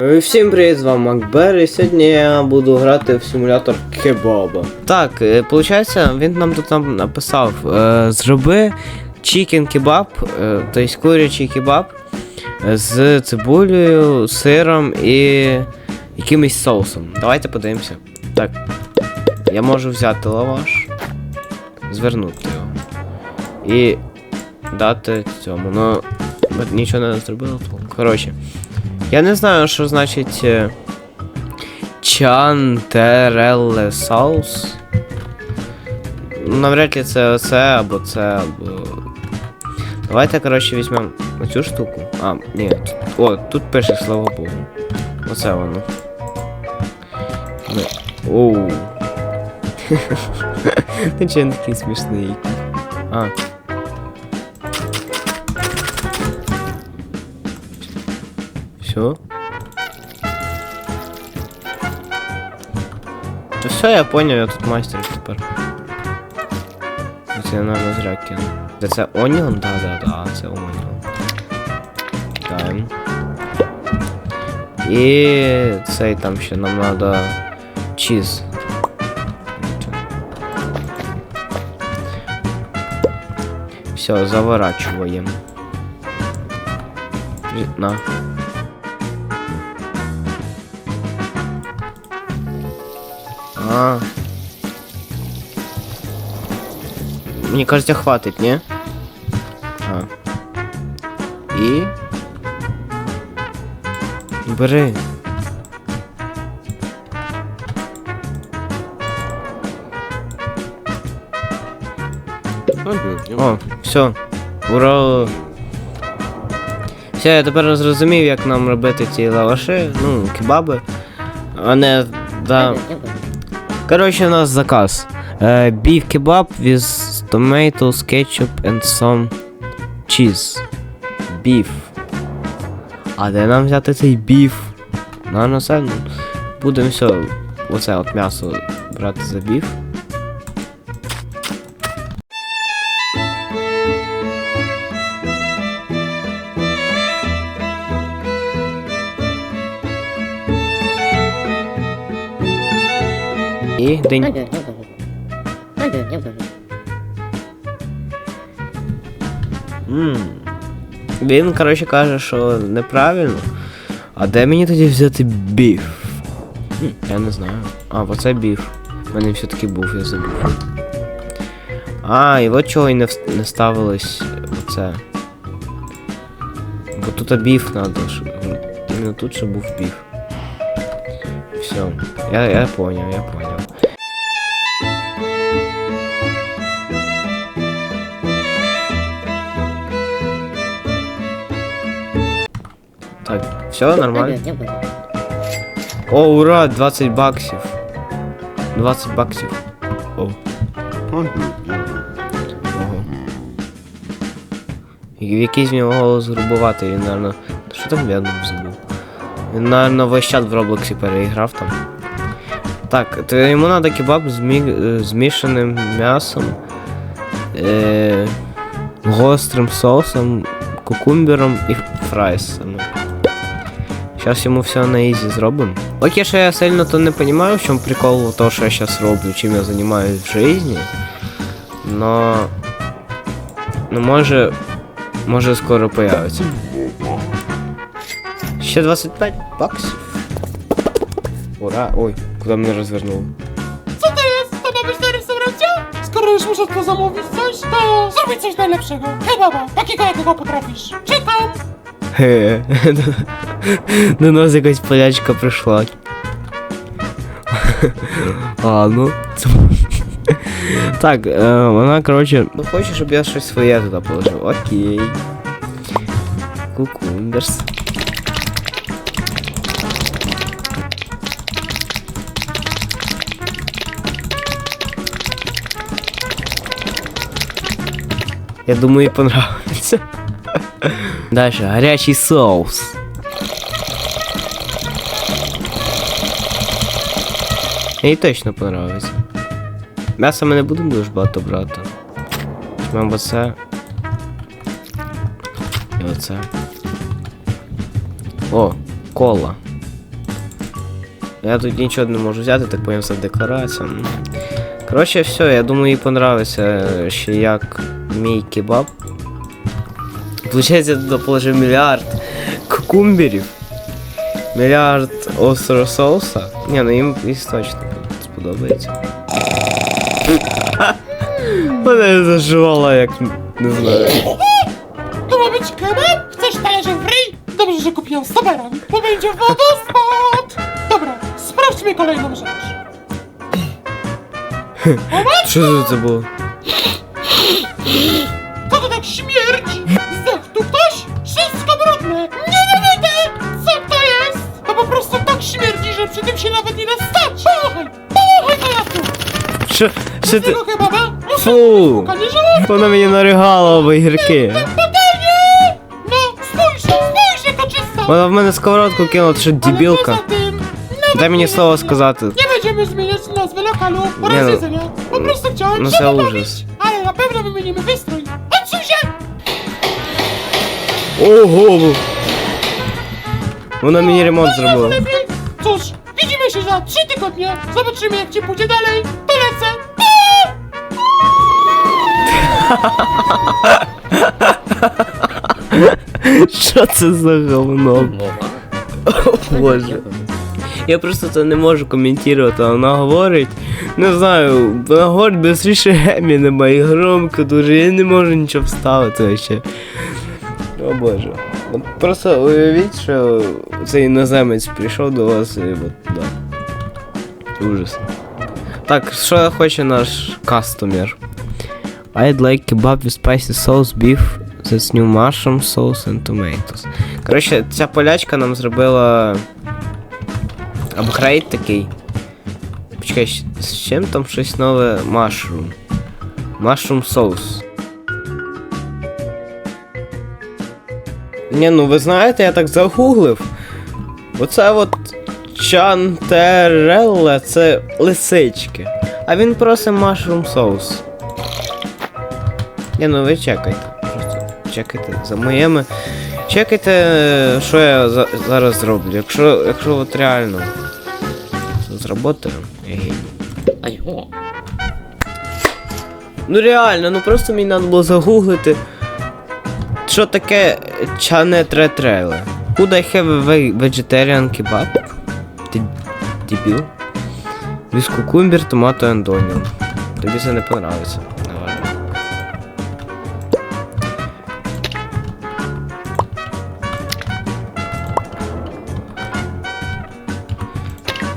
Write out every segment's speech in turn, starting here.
Е, Всім привіт, з вами Макбер, і сьогодні я буду грати в симулятор кебаба. Так, е, получається, він нам тут нам написав: е, зроби чікен кебаб, е, тобто курячий кебаб е, з цибулею, сиром і якимось соусом. Давайте подивимося. Так. Я можу взяти лаваш, звернути його. І дати цьому. Ну, от нічого не зробило. Коротше. Я не знаю, що значить е, чантерелле саус. Навряд ли це оце або це, або. Давайте, коротше, візьмемо оцю штуку. А, ні. О, тут пише, слава Богу. Оце воно. Оу. Ти він такий смішний? А. Все. Да все, я понял, я тут мастер тепер. Це я, наверное, зря кинув. Де це Onion? Да, да, да, це Onion. Чекаємо. І цей там ще нам надо чіз. Все, заворачиваем. На. А. Мне кажется, хватит, не? А. И. Бери. О, все. Ура! Все, я тепер зрозумів, як нам робити ці лаваши, ну, кебаби. А не. Да. Коротше, у нас заказ. Beef kebab with tomatoes, ketchup and some cheese. Beef. А де нам взяти цей біф? Ну, це ну, будемо все. Оце от м'ясо брати за біф. І день. Ммм. Він, коротше, каже, що неправильно. А де мені тоді взяти біф? Хм, Я не знаю. А, оце біф. У мене все-таки був, я забув. А, і от чого і не, не ставилось оце. Бо тут біф надо, щоб. Іменно тут, щоб був біф. Все. Я, я понял, я понял. Все нормально. О, ура, 20 баксів. 20 баксів. О. Ого. Якийсь в нього голос грубуватий, він, наверно. Що там я забув? Він, наверно, весь чат в Роблоксі переіграв там. Так, то йому треба кебаб з, мі... е, з м'ясом, е... гострим соусом, кукумбером і фрайсами. Сейчас йому все на ізі зробимо. Окей, що я сильно то не розумію, в чому прикол того, що я зараз роблю, чим я займаюсь в житті. Но. Ну може. Може скоро появиться. Ще 25 баксів. Ура! Ой, куди мене розвернуло? Co to jest? To ma być ta restauracja? Skoro już muszę tu zamówić coś, to zrobić coś najlepszego. Kebaba, takiego jakiego potrafisz. Czekam! Хе. До нас якась полячка прийшла. А, ну. Так, е, вона, коротше. Ну хоче, щоб я щось своє туди положив. Окей. Кукумберс. Я думаю, їй понравится. Дальше, горячий соус. Їй точно понравиться. М'ясо ми не будемо дуже багато брати. Візьмемо оце. І оце. О, кола. Я тут нічого не можу взяти, так поняв, це декорація. М. Коротше, все, я думаю, їй понравиться ще як мій кебаб. Получається, я туди положив мільярд кукумберів. Мільярд острого соуса. Ні, ну їм точно сподобається. Мене заживала, як не знаю. To ma być kebab? Chcesz talerzem w ryj? Dobrze, że kupiłem stoberan, bo będzie wodospad! Dobra, sprawdźmy kolejną rzecz. Що це було? Що, що ти? Фу! Вона мені наригала czysta! Вона в мене сковородку кинула, ти що дебілка. Дай мені слово сказати. Nie będziemy zmieniać nazwy lokalu Nie oraz no. jedzenia. Po prostu chciałem No się pobawić. ужас. Ale na pewno wymienimy wystrój. Odsuń się! Ого! Вона мені ремонт зробила. Tygodnie. Zobaczymy jak ci pójdzie dalej. To lecę. Що це за говно? О боже. Я просто це не можу коментувати, вона говорить. Не знаю, вона говорить швидше Емінема і громко дуже, я не можу нічого вставити ще. О боже. Просто уявіть, що цей іноземець прийшов до вас і от, да. Ужас. Так, що хоче наш кастомер? I'd like kebab with spicy sauce, beef, that's new mushroom sauce and tomatoes. Коротше, ця полячка нам зробила апгрейд такий. Почекай, з чим там щось нове mushroom. Mushroom sauce. Ні, ну ви знаєте, я так загуглив. Оце от чантерелла це лисички. А він просить mushroom sauce. Ні, ну ви чекайте. Просто чекайте за моїми. Чекайте, що я за- зараз зроблю. Якщо, якщо от реально зработаю, я. Ну реально, ну просто мені треба було загуглити. Що таке чане третреле? Could I have a ve- vegetarian kebab? Ти дебіл? Cucumber, tomato and onion. Тобі це не понравиться.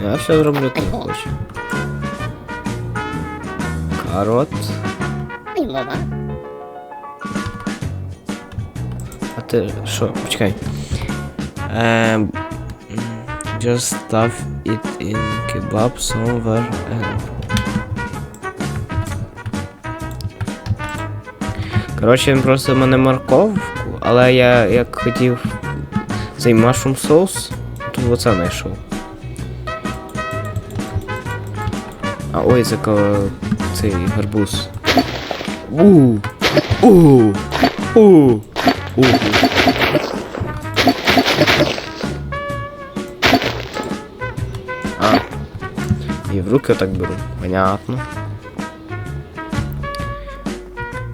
Я все зроблю так хочу. Карот. А ти що? Почекай. М, just stuff it in kebab somewhere else. Коротше, він просив мене морковку, але я як хотів цей mushroom соус, то оце знайшов. А ой, це цей гарбуз. У. У. У. У. І в руки так беру. Понятно.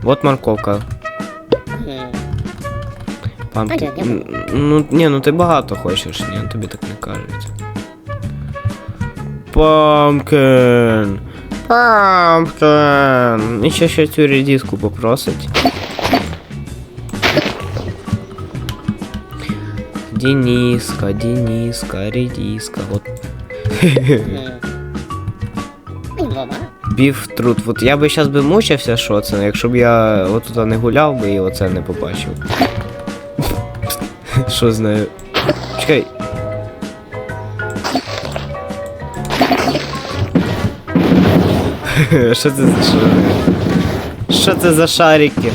Вот морковка. Пампки. Та ні, М, Ну, ні, ну ти багато хочеш, ні, тобі так не кажуть. Памкен. Памкен. І ще ще цю редиску попросить. Дениска, Дениска, редиска. Вот. Біф труд. От я би зараз би мучився, що це, якщо б я отут не гуляв би і оце не побачив. Що знаю. Чекай. Що це за що? Що це за шарики?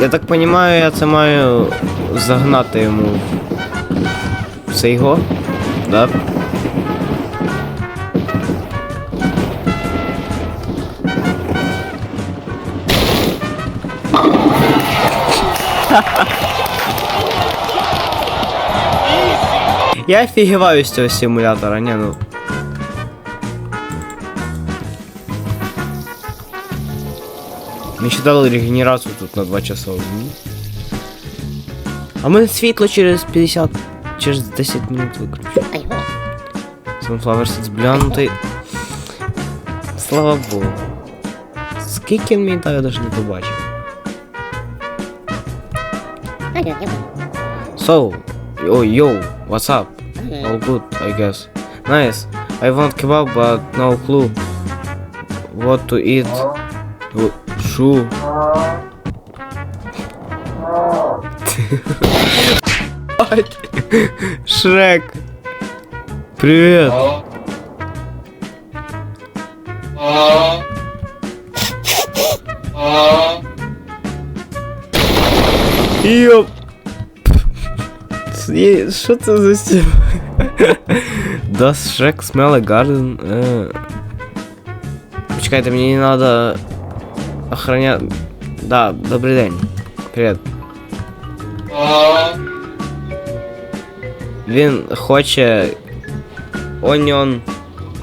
Я так розумію, я це маю загнати йому в це його? Да? Я офігіваю з цього симулятора, ні, ну. Мені ще дали регенерацію тут на 2 часа. А мене світло через 50, через 10 минут виключу. Sunflower Seeds блянутий. Слава Богу. Скільки він мені дав, я навіть не побачив. So, oh yo, what's up? All good, I guess. Nice. I want kebab, but no clue what to eat. W- Шо? Шрек. Привет. Йоп. Є- Що це за стіл? Does Shrek smell a garden? Е. Почекайте, мені не надо охранять. Да, добрий день. Привіт. Він хоче. Onion.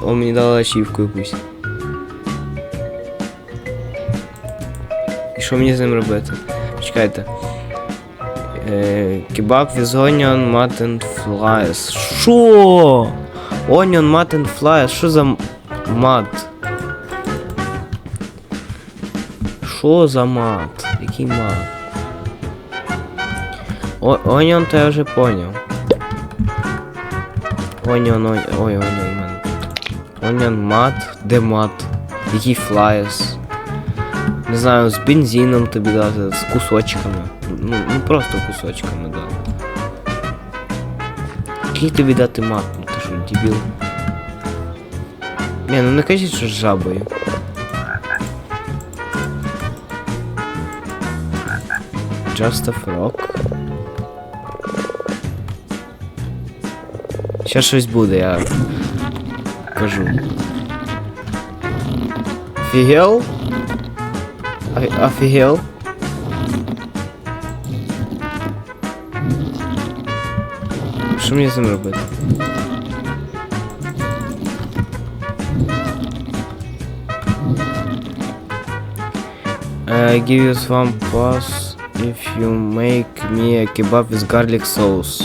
О, мені дали ачівку якусь. І що мені з ним робити? Чекайте. Е, кебаб with onion, mutton flies. Що? Onion, mutton flies. Що за мат? Що за мат? Який мат? О, то я вже поняв. Onion, ой, ой, onion, мен. Onion мат, де мат? Який flies? Не знаю, з бензином тобі дати, з кусочками. Ну, ну просто кусочками, да. Який тобі дати мат? Ну ти що, дебіл? Ні, ну не кажіть, що з жабою. Just a frog. Ще щось буде, я кажу. Офігел? О- Офігел? Що мені з ним робити? I give you one pass if you make me a kebab with garlic sauce.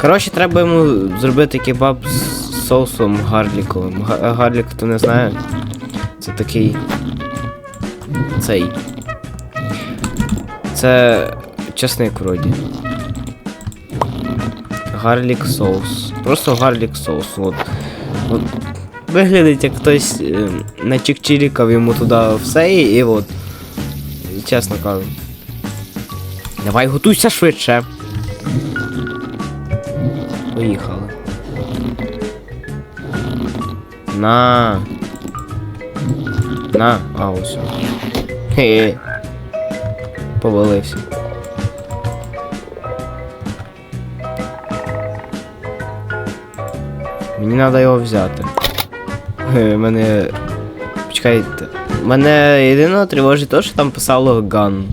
Коротше, треба йому зробити кебаб з соусом гарліковим. Гарлік, хто не знає, це такий. Цей. Це чесник вроді. Гарлік соус. Просто гарлік соус. От. От. Виглядить як хтось е, начикчирікав йому туди все і, і от. Чесно кажу. Давай готуйся швидше. Поїхали. На. На. А, ось. Хе. Повалився. Мені треба його взяти. Е, Мене. Почекайте. Мене єдине тривожить те, що там писало ган.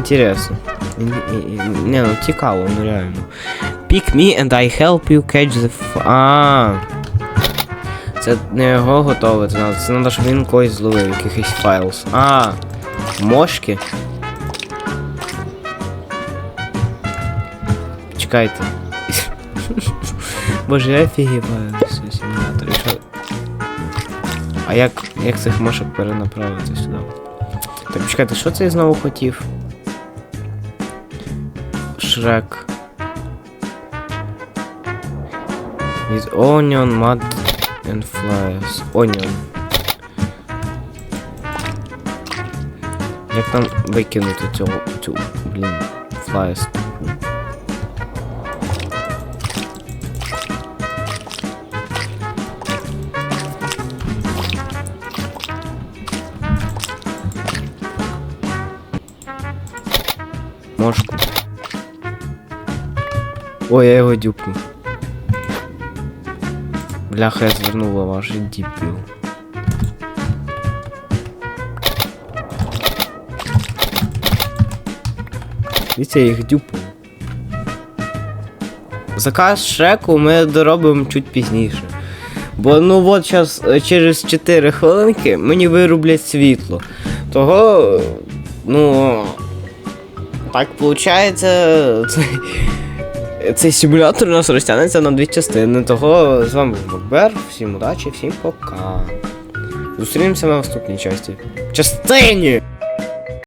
Интересно. І- і- і- Не, ну цікаво, ну реально. Pick me and I help you catch the f... А. Це не його надо- це треба, щоб він когось зловив, якихось файлс. А. Мошки. Чекайте. Боже, я офігіваю що? А як, як цих мошок перенаправити сюди? Так, чекайте, що це я знову хотів? Шрек. With onion, mud and flies. Onion. Як там викинути цього, цю, блін, flies? Ой, я його дюпнув. Бляха, я звернула ваш діпіл. Дивіться, я їх дюпаю. Заказ шреку ми доробимо чуть пізніше. Бо ну от щас, е, через 4 хвилинки мені вирублять світло. Того, ну. Так виходить, цей, цей симулятор у нас розтягнеться на дві частини. Того з вами був Макбер. Всім удачі, всім пока. Зустрінемося на наступній часті. Частині!